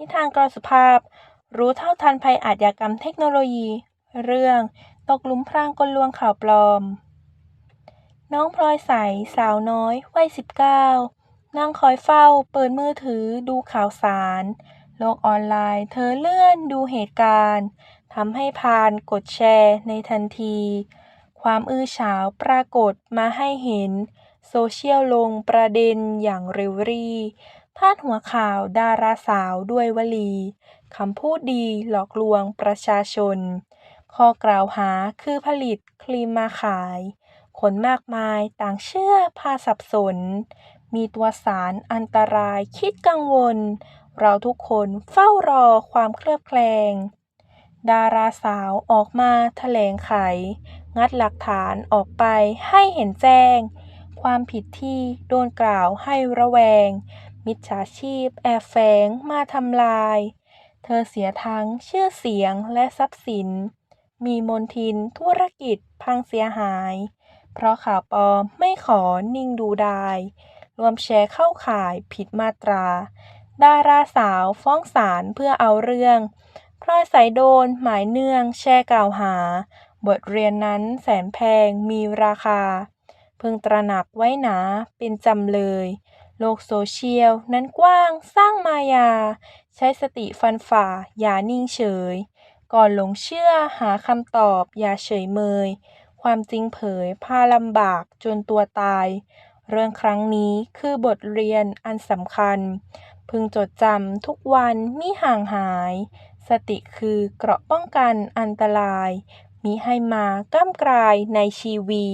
นิทานกรสุภาพ รู้เท่าทันภัยอาชญากรรมเทคโนโลยี เรื่องตกหลุมพรางกลลวงข่าวปลอม น้องพลอยใสสาวน้อยวัย19 นั่งคอยเฝ้า เปิดมือถือดูข่าวสาร โลกออนไลน์ เธอเลื่อนดูเหตุการณ์ทำให้พานกดแชร์ในทันที ความอื้อฉาวปรากฏมาให้เห็น โซเชียลลงประเด็นอย่างเร็วรี พาดหัวข่าวดาราสาวด้วยวลี คำพูดดีหลอกลวงประชาชน ข้อกล่าวหาคือผลิตครีมมาขาย คนมากมายต่างเชื่อพาสับสน มีตัวสารอันตรายคิดกังวล เราทุกคนเฝ้ารอความเคลือบแคลง ดาราสาวออกมาแถลงไข งัดหลักฐานออกไปให้เห็นแจ้ง ความผิดที่โดนกล่าวให้ระแวง มิจฉาชีพแอบแฝงมาทำลาย เธอเสียทั้งชื่อเสียงและทรัพย์สิน มีมนทินธุรกิจพังเสียหาย เพราะข่าวปลอมไม่ขอนิ่งดูดายรวมแชร์เข้าข่ายผิดมาตรา ดาราสาวฟ้องศาลเพื่อเอาเรื่องพลอยสายโดนหมายเนื่องแชร์กล่าวหา บทเรียนนั้นแสนแพงมีราคาเพิ่งตระหนักไว้หนาเป็นจำเลย โลกโซเชียลนั้นกว้างสร้างมายา ใช้สติฟันฝ่า อย่านิ่งเฉย ก่อนหลงเชื่อหาคำตอบ อย่าเฉยเมย ความจริงเผยพาลำบากจนตัวตาย เรื่องครั้งนี้คือบทเรียนอันสำคัญ พึงจดจำทุกวันมิห่างหาย สติคือเกราะป้องกันอันตรายมิให้มาก้ามกลายในชีวี